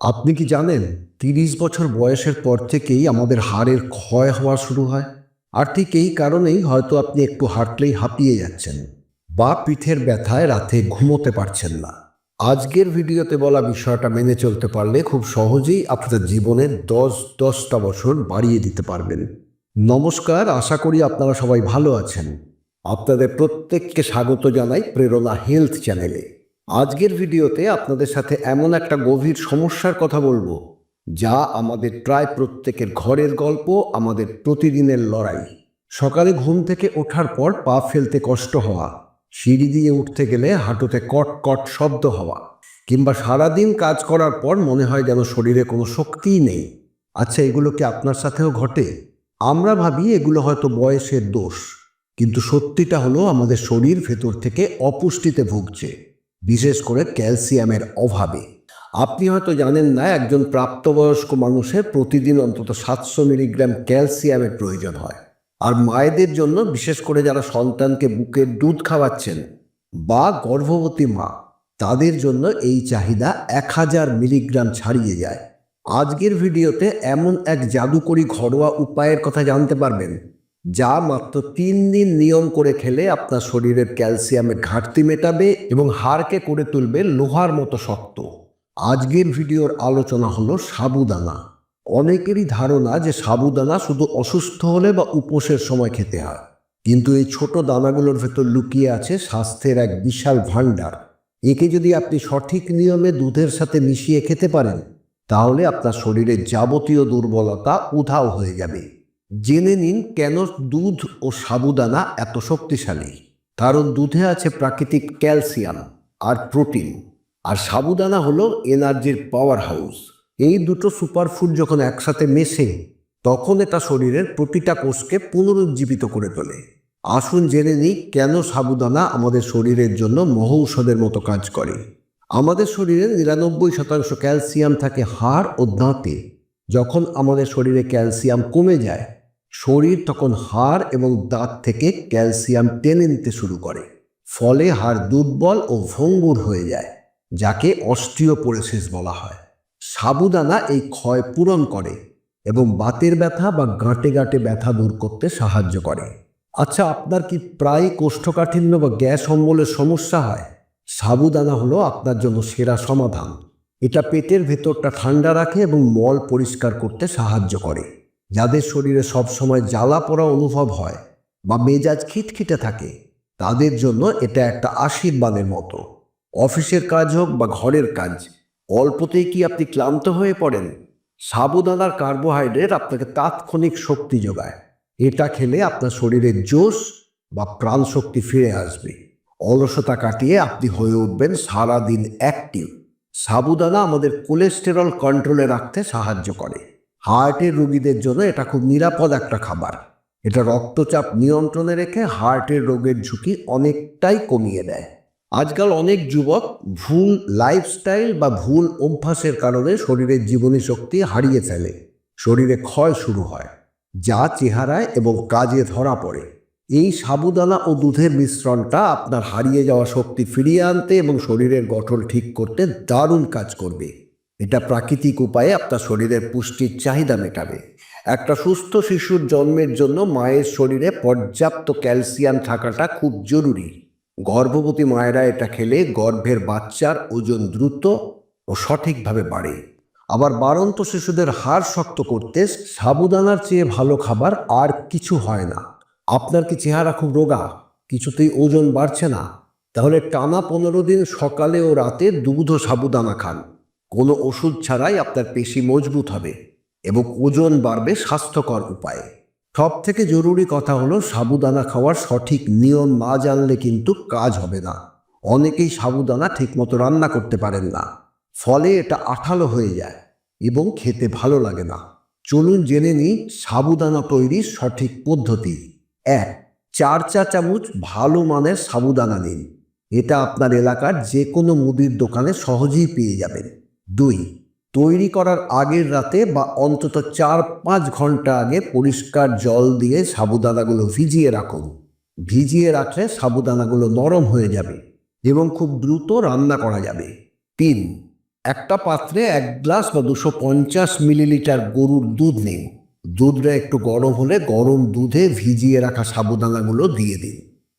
আপনি কি জানেন তিরিশ বছর বয়সের পর থেকেই আমাদের হাড়ের ক্ষয় হওয়া শুরু হয়? আর ঠিক এই কারণেই হয়তো আপনি একটু হাঁটলেই হাঁপিয়ে যাচ্ছেন। বা পিঠের ব্যথায় রাতে ঘুমোতে পারছেন না। আজকের ভিডিওতে বলা বিষয়টা মেনে চলতে পারলে খুব সহজেই আপনাদের জীবনে দশ দশটা বছর বাড়িয়ে দিতে পারবেন। নমস্কার, আশা করি আপনারা সবাই ভালো আছেন। আপনাদের প্রত্যেককে স্বাগত জানাই প্রেরণা হেলথ চ্যানেলে। আজকের ভিডিওতে আপনাদের সাথে এমন একটা গভীর সমস্যার কথা বলব, যা আমাদের প্রায় প্রত্যেকের ঘরের গল্প, আমাদের প্রতিদিনের লড়াই। সকালে ঘুম থেকে ওঠার পর পা ফেলতে কষ্ট হওয়া, সিঁড়ি দিয়ে উঠতে গেলে হাঁটুতে কট কট শব্দ হওয়া, কিংবা সারাদিন কাজ করার পর মনে হয় যেন শরীরে কোনো শক্তিই নেই। আচ্ছা এগুলো কি আপনার সাথেও ঘটে? আমরা ভাবি এগুলো হয়তো বয়সের দোষ, কিন্তু সত্যিটা হলো আমাদের শরীর ভেতর থেকে অপুষ্টিতে ভুগছে। বিশেষ করে ক্যালসিয়ামের অভাবে। আপনি হয়তো জানেন না, একজন প্রাপ্তবয়স্ক মানুষের প্রতিদিন অন্তত সাতশো মিলিগ্রাম ক্যালসিয়ামের প্রয়োজন হয়। আর মায়েদের জন্য, বিশেষ করে যারা সন্তানকে বুকের দুধ খাওয়াচ্ছেন বা গর্ভবতী মা, তাদের জন্য এই চাহিদা এক হাজার মিলিগ্রাম ছাড়িয়ে যায়। আজকের ভিডিওতে এমন এক জাদুকরী ঘরোয়া উপায়ের কথা জানতে পারবেন। যা মাত্র তিন দিন নিয়ম করে খেলে আপনার শরীরের ক্যালসিয়ামের ঘাটতি মেটাবে এবং হাড়কে করে তুলবে লোহার মতো শক্ত। আজকের ভিডিওর আলোচনা হলো সাবুদানা। অনেকেরই ধারণা যে সাবুদানা শুধু অসুস্থ হলে বা উপোসের সময় খেতে হয়। কিন্তু এই ছোট দানাগুলোর ভেতর লুকিয়ে আছে স্বাস্থ্যের এক বিশাল ভাণ্ডার। একে যদি আপনি সঠিক নিয়মে দুধের সাথে মিশিয়ে খেতে পারেন, তাহলে আপনার শরীরের যাবতীয় দুর্বলতা উধাও হয়ে যাবে। জেনে নিন কেন দুধ ও সাবুদানা এত শক্তিশালী। কারণ দুধে আছে প্রাকৃতিক ক্যালসিয়াম আর প্রোটিন। আর সাবুদানা হলো এনার্জির পাওয়ার হাউস এই দুটো সুপারফুড যখন একসাথে মেশে, তখন এটা শরীরের প্রতিটা কোষকে পুনরুজ্জীবিত করে তোলে। আসুন জেনে নিই কেন সাবুদানা আমাদের শরীরের জন্য মহৌষধের মতো কাজ করে। আমাদের শরীরে নিরানব্বই শতাংশ ক্যালসিয়াম থাকে হাড় ও দাঁতে। যখন আমাদের শরীরে ক্যালসিয়াম কমে যায় শরীর তখন হাড় এবং দাঁত থেকে ক্যালসিয়াম টেনে নিতে শুরু করে। ফলে হাড় দুর্বল ও ভঙ্গুর হয়ে যায়, যাকে অস্টিওপোরোসিস বলা হয়। সাবুদানা এই ক্ষয় পূরণ করে এবং বাতের ব্যথা বা গাঁটে গাঁটে ব্যথা দূর করতে সাহায্য করে। আচ্ছা আপনার কি প্রায় কোষ্ঠকাঠিন্য বা গ্যাস অম্বলের সমস্যা হয়? সাবুদানা হলো আপনার জন্য সেরা সমাধান। এটা পেটের ভেতরটা ঠান্ডা রাখে এবং মল পরিষ্কার করতে সাহায্য করে। যাদের শরীরে সবসময় জ্বালা পড়া অনুভব হয় বা মেজাজ খিটখিটে থাকে, তাদের জন্য এটা একটা আশীর্বাদের মতো। অফিসের কাজ হোক বা ঘরের কাজ, অল্পতেই কি আপনি ক্লান্ত হয়ে পড়েন? সাবুদানার কার্বোহাইড্রেট আপনাকে তাৎক্ষণিক শক্তি যোগায়। এটা খেলে আপনার শরীরের জোশ বা প্রাণশক্তি ফিরে আসবে। অলসতা কাটিয়ে আপনি হয়ে উঠবেন সারাদিন অ্যাক্টিভ। সাবুদানা আমাদের কোলেস্টেরল কন্ট্রোলে রাখতে সাহায্য করে। হার্টের রোগীদের জন্য এটা খুব নিরাপদ একটা খাবার। এটা রক্তচাপ নিয়ন্ত্রণে রেখে হার্টের রোগের ঝুঁকি অনেকটাই কমিয়ে দেয়। আজকাল অনেক যুবক ভুল লাইফস্টাইল বা ভুল অভ্যাসের কারণে শরীরের জীবনী শক্তি হারিয়ে ফেলে। শরীরে ক্ষয় শুরু হয়, যা চেহারায় এবং কাজে ধরা পড়ে। এই সাবুদানা ও দুধের মিশ্রণটা আপনার হারিয়ে যাওয়া শক্তি ফিরিয়ে আনতে এবং শরীরের গঠন ঠিক করতে দারুণ কাজ করবে। এটা প্রাকৃতিক উপায়ে আপনার শরীরের পুষ্টির চাহিদা মেটাবে। একটা সুস্থ শিশুর জন্মের জন্য মায়ের শরীরে পর্যাপ্ত ক্যালসিয়াম থাকাটা খুব জরুরি। গর্ভবতী মায়েরা এটা খেলে গর্ভের বাচ্চার ওজন দ্রুত ও সঠিকভাবে বাড়ে। আবার বাড়ন্ত শিশুদের হাড় শক্ত করতে সাবুদানার চেয়ে ভালো খাবার আর কিছু হয় না। আপনার কি চেহারা খুব রোগা? কিছুতেই ওজন বাড়ছে না। তাহলে টানা পনেরো দিন সকালে ও রাতে দুধ ও সাবুদানা খান। কোনো ওষুধ ছাড়াই আপনার পেশি মজবুত হবে এবং ওজন বাড়বে স্বাস্থ্যকর উপায়ে। সব থেকে জরুরি কথা হলো সাবুদানা খাওয়ার সঠিক নিয়ম না জানলে কিন্তু কাজ হবে না। অনেকেই সাবুদানা ঠিকমতো রান্না করতে পারেন না। ফলে এটা আঠালো হয়ে যায় এবং খেতে ভালো লাগে না। চলুন জেনে নিই সাবুদানা তৈরির সঠিক পদ্ধতি। এক, চার চা চামচ ভালো মানের সাবুদানা নিন। এটা আপনার এলাকার যে কোনো মুদির দোকানে সহজেই পেয়ে যাবেন। দুই, তৈরি করার আগের রাতে বা অন্তত চার পাঁচ ঘণ্টা আগে পরিষ্কার জল দিয়ে সাবুদানাগুলো ভিজিয়ে রাখুন। ভিজিয়ে রাখলে সাবুদানাগুলো নরম হয়ে যাবে এবং খুব দ্রুত রান্না করা যাবে। তিন, একটা পাত্রে এক গ্লাস বা দুশো পঞ্চাশ মিলিলিটার গরুর দুধ নিন। দুধটা একটু গরম হলে গরম দুধে ভিজিয়ে রাখা সাবুদানাগুলো দিয়ে দিন।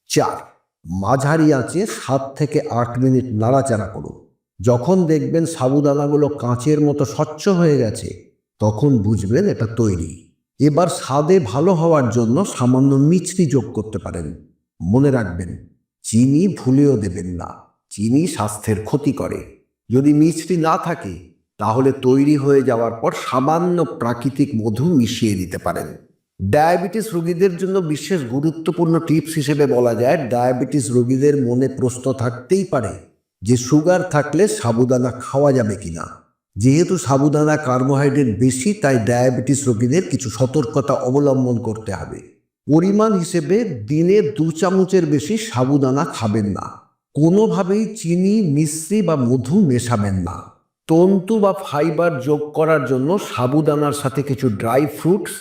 চার, মাঝারি আঁচে সাত থেকে আট মিনিট নাড়াচাড়া করুন। যখন দেখবেন সাবুদানাগুলো কাঁচের মতো স্বচ্ছ হয়ে গেছে, তখন বুঝবেন এটা তৈরি। এবার স্বাদে ভালো হওয়ার জন্য সামান্য মিছরি যোগ করতে পারেন। মনে রাখবেন, চিনি ভুলেও দেবেন না। চিনি স্বাস্থ্যের ক্ষতি করে। যদি মিষ্টি না থাকে, তাহলে তৈরি হয়ে যাওয়ার পর সামান্য প্রাকৃতিক মধু মিশিয়ে দিতে পারেন। ডায়াবেটিস রোগীদের জন্য বিশেষ গুরুত্বপূর্ণ টিপস হিসেবে বলা যায়, ডায়াবেটিস রোগীদের মনে প্রশ্ন থাকতেই পারে। যে সুগার থাকলে সাবুদানা খাওয়া যাবে কিনা। যেহেতু সাবুদানা কার্বোহাইড্রেট বেশি, তাই ডায়াবেটিস রোগীদের কিছু সতর্কতা অবলম্বন করতে হবে। পরিমাণ হিসেবে দিনে দু চামচের বেশি সাবুদানা খাবেন না। কোনোভাবেই চিনি মিশ্রি বা মধু মেশাবেন না। তন্তু বা ফাইবার যোগ করার জন্য সাবুদানার সাথে কিছু ড্রাই ফ্রুটস,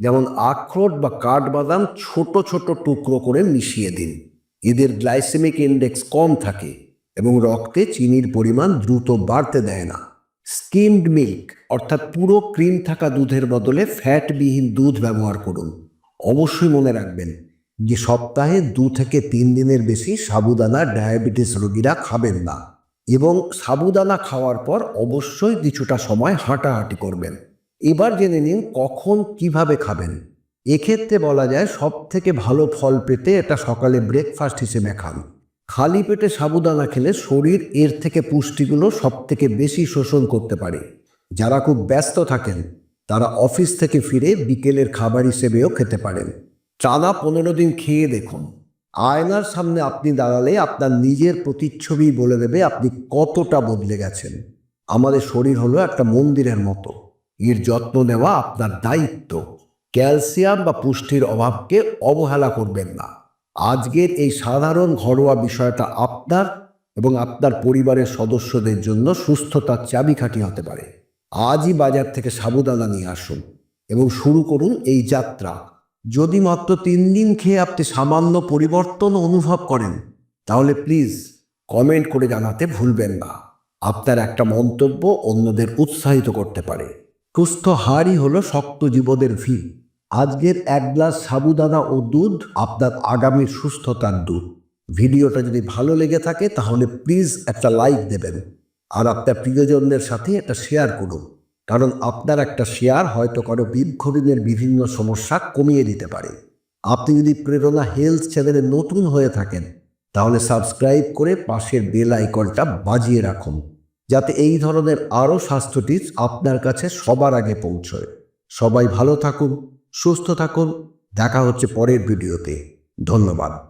যেমন আখরোট বা কাঠবাদাম, ছোট ছোট টুকরো করে মিশিয়ে দিন। এদের গ্লাইসেমিক ইন্ডেক্স কম থাকে। এবং রক্তে চিনির পরিমাণ দ্রুত বাড়তে দেয় না। স্কিমড মিল্ক, অর্থাৎ পুরো ক্রিম থাকা দুধের বদলে ফ্যাটবিহীন দুধ ব্যবহার করুন। অবশ্যই মনে রাখবেন যে সপ্তাহে দু থেকে তিন দিনের বেশি সাবুদানা ডায়াবেটিস রোগীরা খাবেন না এবং সাবুদানা খাওয়ার পর অবশ্যই কিছুটা সময় হাঁটাহাঁটি করবেন। এবার জেনে নিন কখন কীভাবে খাবেন। এক্ষেত্রে বলা যায় সব থেকে ভালো ফল পেতে এটা সকালে ব্রেকফাস্ট হিসেবে খান। খালি পেটে সাবুদানা খেলে শরীর এর থেকে পুষ্টিগুলো সব থেকে বেশি শোষণ করতে পারে। যারা খুব ব্যস্ত থাকেন, তারা অফিস থেকে ফিরে বিকেলের খাবার হিসেবেও খেতে পারেন। টানা পনেরো দিন খেয়ে দেখুন। আয়নার সামনে আপনি দাঁড়ালে আপনার নিজের প্রতিচ্ছবি বলে দেবে আপনি কতটা বদলে গেছেন। আমাদের শরীর হলো একটা মন্দিরের মতো। এর যত্ন নেওয়া আপনার দায়িত্ব। ক্যালসিয়াম বা পুষ্টির অভাবকে অবহেলা করবেন না। আজকের এই সাধারণ ঘরোয়া বিষয়টা আপনার এবং আপনার পরিবারের সদস্যদের জন্য সুস্থতার চাবিকাঠি হতে পারে। আজই বাজার থেকে সাবুদানা নিয়ে আসুন এবং শুরু করুন এই যাত্রা। যদি মাত্র তিন দিন খেয়ে আপনি সামান্য পরিবর্তন অনুভব করেন, তাহলে প্লিজ কমেন্ট করে জানাতে ভুলবেন না। আপনার একটা মন্তব্য অন্যদের উৎসাহিত করতে পারে। সুস্থ হাড়ই হলো শক্ত জীবদের ভিড়। আজকের এক গ্লাস সাবুদানা ও দুধ আপনার আগামী সুস্থতার দুধ। ভিডিওটা যদি ভালো লেগে থাকে, তাহলে প্লিজ একটা লাইক দেবেন। আর আপনার প্রিয়জনদের সাথে এটা শেয়ার করুন। কারণ আপনার একটা শেয়ার হয়তো কারও বৃক্ষঋণের বিভিন্ন সমস্যা কমিয়ে দিতে পারে। আপনি যদি প্রেরণা হেলথ চ্যানেলে নতুন হয়ে থাকেন, তাহলে সাবস্ক্রাইব করে পাশের বেল আইকনটা বাজিয়ে রাখুন, যাতে এই ধরনের আরও স্বাস্থ্য টিপস আপনার কাছে সবার আগে পৌঁছয়। সবাই ভালো থাকুন। সুস্থ থাকুন। দেখা হচ্ছে পরের ভিডিওতে। ধন্যবাদ।